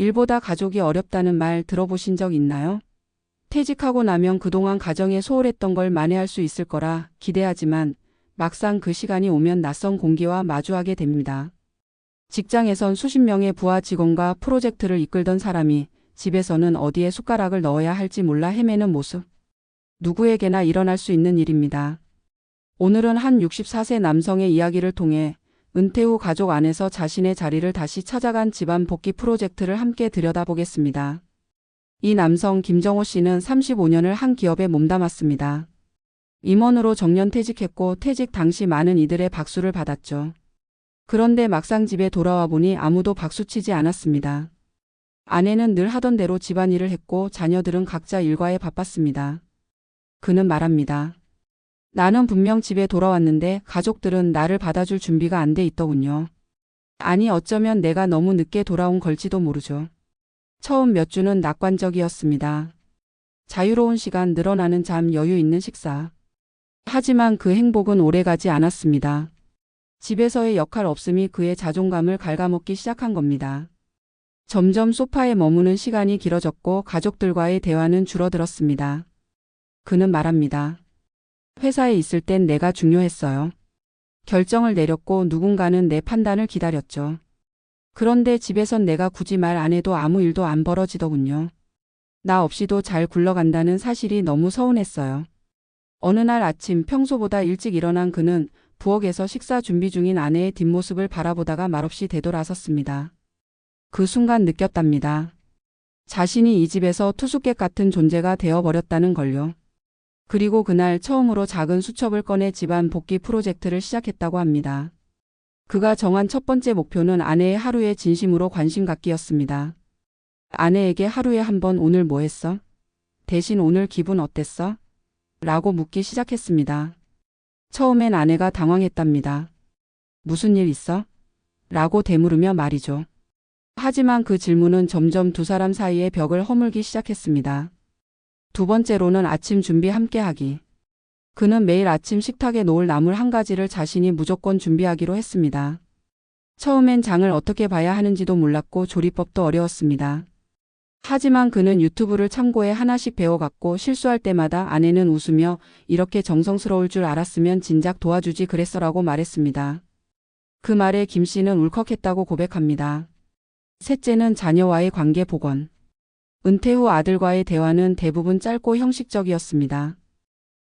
일보다 가족이 어렵다는 말 들어보신 적 있나요? 퇴직하고 나면 그동안 가정에 소홀했던 걸 만회할 수 있을 거라 기대하지만 막상 그 시간이 오면 낯선 공기와 마주하게 됩니다. 직장에선 수십 명의 부하 직원과 프로젝트를 이끌던 사람이 집에서는 어디에 숟가락을 넣어야 할지 몰라 헤매는 모습. 누구에게나 일어날 수 있는 일입니다. 오늘은 한 64세 남성의 이야기를 통해 은퇴 후 가족 안에서 자신의 자리를 다시 찾아간 집안 복귀 프로젝트를 함께 들여다보겠습니다. 이 남성 김정호 씨는 35년을 한 기업에 몸담았습니다. 임원으로 정년 퇴직했고 퇴직 당시 많은 이들의 박수를 받았죠. 그런데 막상 집에 돌아와 보니 아무도 박수치지 않았습니다. 아내는 늘 하던 대로 집안일을 했고 자녀들은 각자 일과에 바빴습니다. 그는 말합니다. 나는 분명 집에 돌아왔는데 가족들은 나를 받아줄 준비가 안 돼 있더군요. 아니 어쩌면 내가 너무 늦게 돌아온 걸지도 모르죠. 처음 몇 주는 낙관적이었습니다. 자유로운 시간 늘어나는 잠 여유 있는 식사. 하지만 그 행복은 오래가지 않았습니다. 집에서의 역할 없음이 그의 자존감을 갉아먹기 시작한 겁니다. 점점 소파에 머무는 시간이 길어졌고 가족들과의 대화는 줄어들었습니다. 그는 말합니다. 회사에 있을 땐 내가 중요했어요. 결정을 내렸고 누군가는 내 판단을 기다렸죠. 그런데 집에선 내가 굳이 말 안 해도 아무 일도 안 벌어지더군요. 나 없이도 잘 굴러간다는 사실이 너무 서운했어요. 어느 날 아침 평소보다 일찍 일어난 그는 부엌에서 식사 준비 중인 아내의 뒷모습을 바라보다가 말없이 되돌아섰습니다. 그 순간 느꼈답니다. 자신이 이 집에서 투숙객 같은 존재가 되어버렸다는 걸요. 그리고 그날 처음으로 작은 수첩을 꺼내 집안 복귀 프로젝트를 시작했다고 합니다. 그가 정한 첫 번째 목표는 아내의 하루의 진심으로 관심 갖기였습니다. 아내에게 하루에 한 번 오늘 뭐 했어? 대신 오늘 기분 어땠어? 라고 묻기 시작했습니다. 처음엔 아내가 당황했답니다. 무슨 일 있어? 라고 되물으며 말이죠. 하지만 그 질문은 점점 두 사람 사이의 벽을 허물기 시작했습니다. 두 번째로는 아침 준비 함께 하기. 그는 매일 아침 식탁에 놓을 나물 한 가지를 자신이 무조건 준비하기로 했습니다. 처음엔 장을 어떻게 봐야 하는지도 몰랐고 조리법도 어려웠습니다. 하지만 그는 유튜브를 참고해 하나씩 배워갔고 실수할 때마다 아내는 웃으며 이렇게 정성스러울 줄 알았으면 진작 도와주지 그랬어라고 말했습니다. 그 말에 김 씨는 울컥했다고 고백합니다. 셋째는 자녀와의 관계 복원. 은퇴 후 아들과의 대화는 대부분 짧고 형식적이었습니다.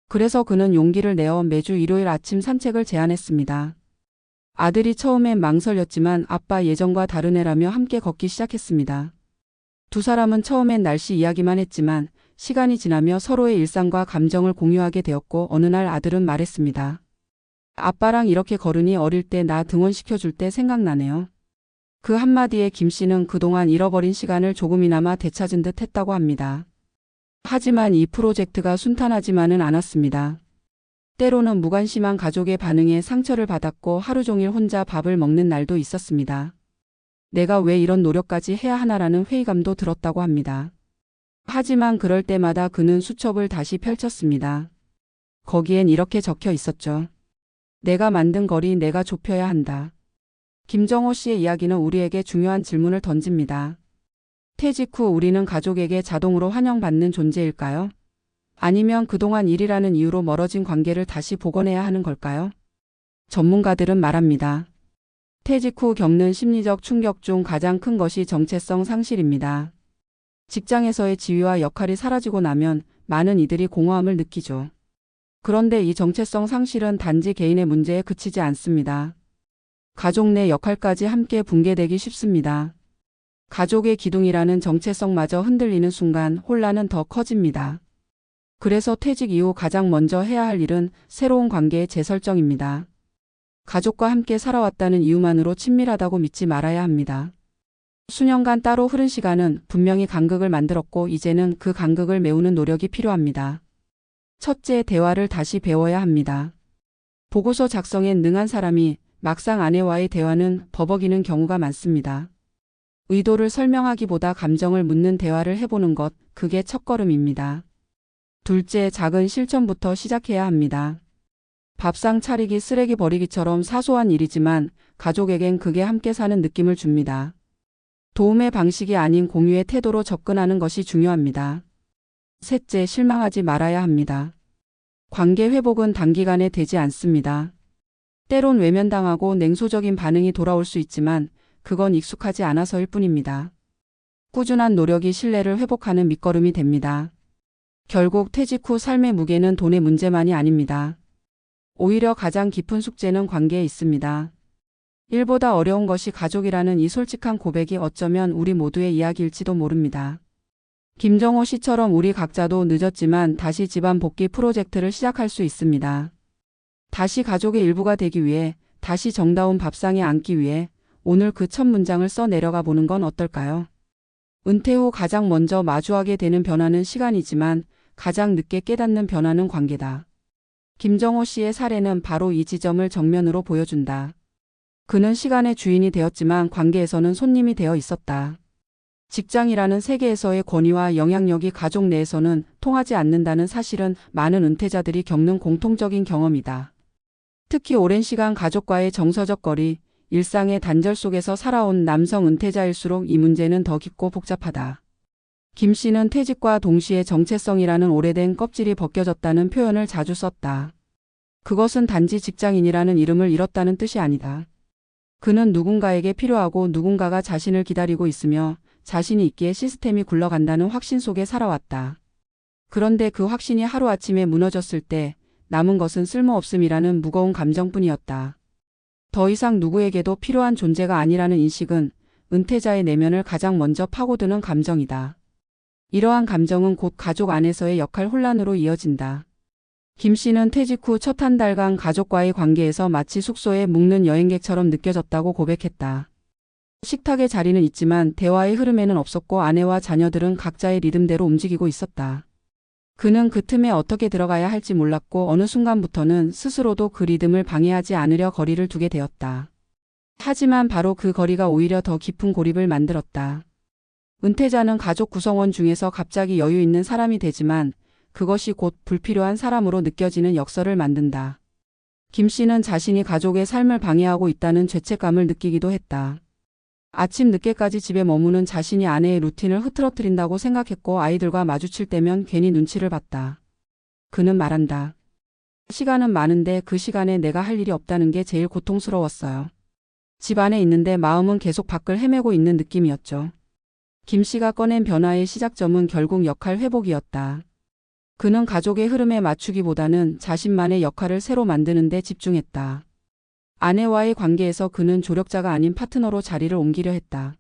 그래서 그는 용기를 내어 매주 일요일 아침 산책을 제안했습니다. 아들이 처음엔 망설였지만 아빠 예전과 다른 애라며 함께 걷기 시작했습니다. 두 사람은 처음엔 날씨 이야기만 했지만 시간이 지나며 서로의 일상과 감정을 공유하게 되었고 어느 날 아들은 말했습니다. 아빠랑 이렇게 걸으니 어릴 때 나 등원시켜줄 때 생각나네요. 그 한마디에 김 씨는 그동안 잃어버린 시간을 조금이나마 되찾은 듯 했다고 합니다. 하지만 이 프로젝트가 순탄하지만은 않았습니다. 때로는 무관심한 가족의 반응에 상처를 받았고 하루 종일 혼자 밥을 먹는 날도 있었습니다. 내가 왜 이런 노력까지 해야 하나라는 회의감도 들었다고 합니다. 하지만 그럴 때마다 그는 수첩을 다시 펼쳤습니다. 거기엔 이렇게 적혀 있었죠. 내가 만든 거리 내가 좁혀야 한다. 김정호 씨의 이야기는 우리에게 중요한 질문을 던집니다. 퇴직 후 우리는 가족에게 자동으로 환영받는 존재일까요? 아니면 그동안 일이라는 이유로 멀어진 관계를 다시 복원해야 하는 걸까요? 전문가들은 말합니다. 퇴직 후 겪는 심리적 충격 중 가장 큰 것이 정체성 상실입니다. 직장에서의 지위와 역할이 사라지고 나면 많은 이들이 공허함을 느끼죠. 그런데 이 정체성 상실은 단지 개인의 문제에 그치지 않습니다. 가족 내 역할까지 함께 붕괴되기 쉽습니다. 가족의 기둥이라는 정체성마저 흔들리는 순간 혼란은 더 커집니다. 그래서 퇴직 이후 가장 먼저 해야 할 일은 새로운 관계의 재설정입니다. 가족과 함께 살아왔다는 이유만으로 친밀하다고 믿지 말아야 합니다. 수년간 따로 흐른 시간은 분명히 간극을 만들었고 이제는 그 간극을 메우는 노력이 필요합니다. 첫째, 대화를 다시 배워야 합니다. 보고서 작성엔 능한 사람이 막상 아내와의 대화는 버벅이는 경우가 많습니다. 의도를 설명하기보다 감정을 묻는 대화를 해보는 것, 그게 첫걸음입니다. 둘째, 작은 실천부터 시작해야 합니다. 밥상 차리기, 쓰레기 버리기처럼 사소한 일이지만 가족에겐 그게 함께 사는 느낌을 줍니다. 도움의 방식이 아닌 공유의 태도로 접근하는 것이 중요합니다. 셋째, 실망하지 말아야 합니다. 관계 회복은 단기간에 되지 않습니다. 때론 외면당하고 냉소적인 반응이 돌아올 수 있지만 그건 익숙하지 않아서일 뿐입니다. 꾸준한 노력이 신뢰를 회복하는 밑거름이 됩니다. 결국 퇴직 후 삶의 무게는 돈의 문제만이 아닙니다. 오히려 가장 깊은 숙제는 관계에 있습니다. 일보다 어려운 것이 가족이라는 이 솔직한 고백이 어쩌면 우리 모두의 이야기일지도 모릅니다. 김정호 씨처럼 우리 각자도 늦었지만 다시 집안 복귀 프로젝트를 시작할 수 있습니다. 다시 가족의 일부가 되기 위해, 다시 정다운 밥상에 앉기 위해 오늘 그 첫 문장을 써 내려가 보는 건 어떨까요? 은퇴 후 가장 먼저 마주하게 되는 변화는 시간이지만 가장 늦게 깨닫는 변화는 관계다. 김정호 씨의 사례는 바로 이 지점을 정면으로 보여준다. 그는 시간의 주인이 되었지만 관계에서는 손님이 되어 있었다. 직장이라는 세계에서의 권위와 영향력이 가족 내에서는 통하지 않는다는 사실은 많은 은퇴자들이 겪는 공통적인 경험이다. 특히 오랜 시간 가족과의 정서적 거리, 일상의 단절 속에서 살아온 남성 은퇴자일수록 이 문제는 더 깊고 복잡하다. 김 씨는 퇴직과 동시에 정체성이라는 오래된 껍질이 벗겨졌다는 표현을 자주 썼다. 그것은 단지 직장인이라는 이름을 잃었다는 뜻이 아니다. 그는 누군가에게 필요하고 누군가가 자신을 기다리고 있으며 자신이 있기에 시스템이 굴러간다는 확신 속에 살아왔다. 그런데 그 확신이 하루아침에 무너졌을 때 남은 것은 쓸모없음이라는 무거운 감정뿐이었다. 더 이상 누구에게도 필요한 존재가 아니라는 인식은 은퇴자의 내면을 가장 먼저 파고드는 감정이다. 이러한 감정은 곧 가족 안에서의 역할 혼란으로 이어진다. 김 씨는 퇴직 후 첫 한 달간 가족과의 관계에서 마치 숙소에 묵는 여행객처럼 느껴졌다고 고백했다. 식탁의 자리는 있지만 대화의 흐름에는 없었고 아내와 자녀들은 각자의 리듬대로 움직이고 있었다. 그는 그 틈에 어떻게 들어가야 할지 몰랐고 어느 순간부터는 스스로도 그 리듬을 방해하지 않으려 거리를 두게 되었다. 하지만 바로 그 거리가 오히려 더 깊은 고립을 만들었다. 은퇴자는 가족 구성원 중에서 갑자기 여유 있는 사람이 되지만 그것이 곧 불필요한 사람으로 느껴지는 역설을 만든다. 김 씨는 자신이 가족의 삶을 방해하고 있다는 죄책감을 느끼기도 했다. 아침 늦게까지 집에 머무는 자신이 아내의 루틴을 흐트러뜨린다고 생각했고 아이들과 마주칠 때면 괜히 눈치를 봤다. 그는 말한다. 시간은 많은데 그 시간에 내가 할 일이 없다는 게 제일 고통스러웠어요. 집 안에 있는데 마음은 계속 밖을 헤매고 있는 느낌이었죠. 김 씨가 꺼낸 변화의 시작점은 결국 역할 회복이었다. 그는 가족의 흐름에 맞추기보다는 자신만의 역할을 새로 만드는 데 집중했다. 아내와의 관계에서 그는 조력자가 아닌 파트너로 자리를 옮기려 했다.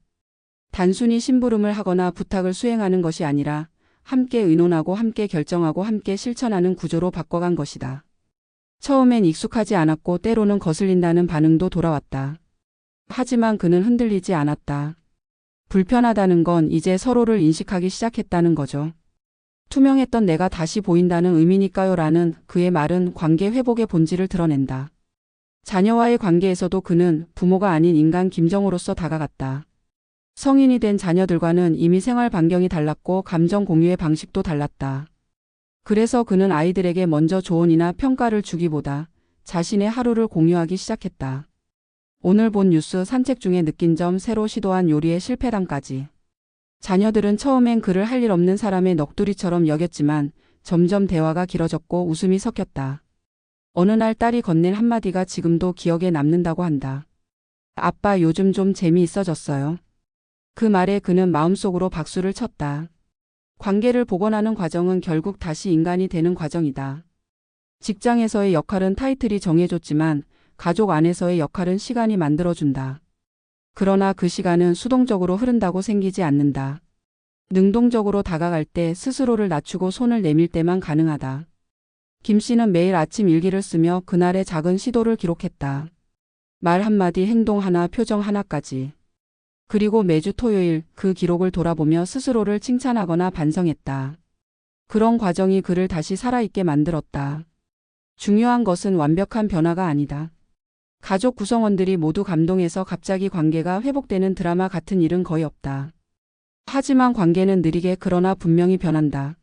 단순히 심부름을 하거나 부탁을 수행하는 것이 아니라 함께 의논하고 함께 결정하고 함께 실천하는 구조로 바꿔간 것이다. 처음엔 익숙하지 않았고 때로는 거슬린다는 반응도 돌아왔다. 하지만 그는 흔들리지 않았다. 불편하다는 건 이제 서로를 인식하기 시작했다는 거죠. 투명했던 내가 다시 보인다는 의미니까요 라는 그의 말은 관계 회복의 본질을 드러낸다. 자녀와의 관계에서도 그는 부모가 아닌 인간 김정호로서 다가갔다. 성인이 된 자녀들과는 이미 생활 반경이 달랐고 감정 공유의 방식도 달랐다. 그래서 그는 아이들에게 먼저 조언이나 평가를 주기보다 자신의 하루를 공유하기 시작했다. 오늘 본 뉴스 산책 중에 느낀 점 새로 시도한 요리의 실패담까지. 자녀들은 처음엔 그를 할 일 없는 사람의 넋두리처럼 여겼지만 점점 대화가 길어졌고 웃음이 섞였다. 어느 날 딸이 건넨 한마디가 지금도 기억에 남는다고 한다. 아빠 요즘 좀 재미있어졌어요. 그 말에 그는 마음속으로 박수를 쳤다. 관계를 복원하는 과정은 결국 다시 인간이 되는 과정이다. 직장에서의 역할은 타이틀이 정해졌지만 가족 안에서의 역할은 시간이 만들어준다. 그러나 그 시간은 수동적으로 흐른다고 생기지 않는다. 능동적으로 다가갈 때 스스로를 낮추고 손을 내밀 때만 가능하다. 김 씨는 매일 아침 일기를 쓰며 그날의 작은 시도를 기록했다. 말 한마디 행동 하나 표정 하나까지. 그리고 매주 토요일 그 기록을 돌아보며 스스로를 칭찬하거나 반성했다. 그런 과정이 그를 다시 살아있게 만들었다. 중요한 것은 완벽한 변화가 아니다. 가족 구성원들이 모두 감동해서 갑자기 관계가 회복되는 드라마 같은 일은 거의 없다. 하지만 관계는 느리게 그러나 분명히 변한다.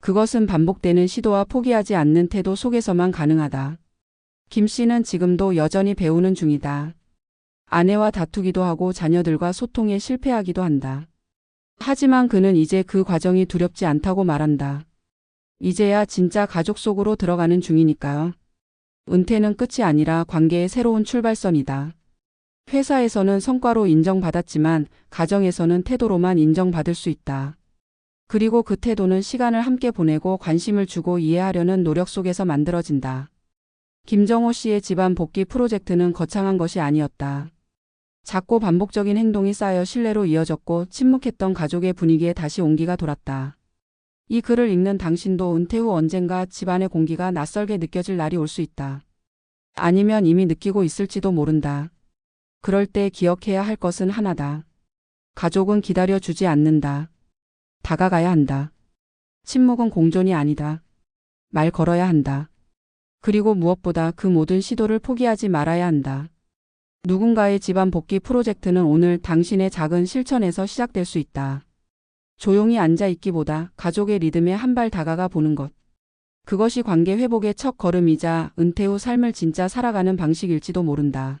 그것은 반복되는 시도와 포기하지 않는 태도 속에서만 가능하다. 김 씨는 지금도 여전히 배우는 중이다. 아내와 다투기도 하고 자녀들과 소통에 실패하기도 한다. 하지만 그는 이제 그 과정이 두렵지 않다고 말한다. 이제야 진짜 가족 속으로 들어가는 중이니까요. 은퇴는 끝이 아니라 관계의 새로운 출발선이다. 회사에서는 성과로 인정받았지만 가정에서는 태도로만 인정받을 수 있다. 그리고 그 태도는 시간을 함께 보내고 관심을 주고 이해하려는 노력 속에서 만들어진다. 김정호 씨의 집안 복귀 프로젝트는 거창한 것이 아니었다. 작고 반복적인 행동이 쌓여 신뢰로 이어졌고 침묵했던 가족의 분위기에 다시 온기가 돌았다. 이 글을 읽는 당신도 은퇴 후 언젠가 집안의 공기가 낯설게 느껴질 날이 올 수 있다. 아니면 이미 느끼고 있을지도 모른다. 그럴 때 기억해야 할 것은 하나다. 가족은 기다려 주지 않는다. 다가가야 한다. 침묵은 공존이 아니다. 말 걸어야 한다. 그리고 무엇보다 그 모든 시도를 포기하지 말아야 한다. 누군가의 집안 복귀 프로젝트는 오늘 당신의 작은 실천에서 시작될 수 있다. 조용히 앉아 있기보다 가족의 리듬에 한 발 다가가 보는 것. 그것이 관계 회복의 첫 걸음이자 은퇴 후 삶을 진짜 살아가는 방식일지도 모른다.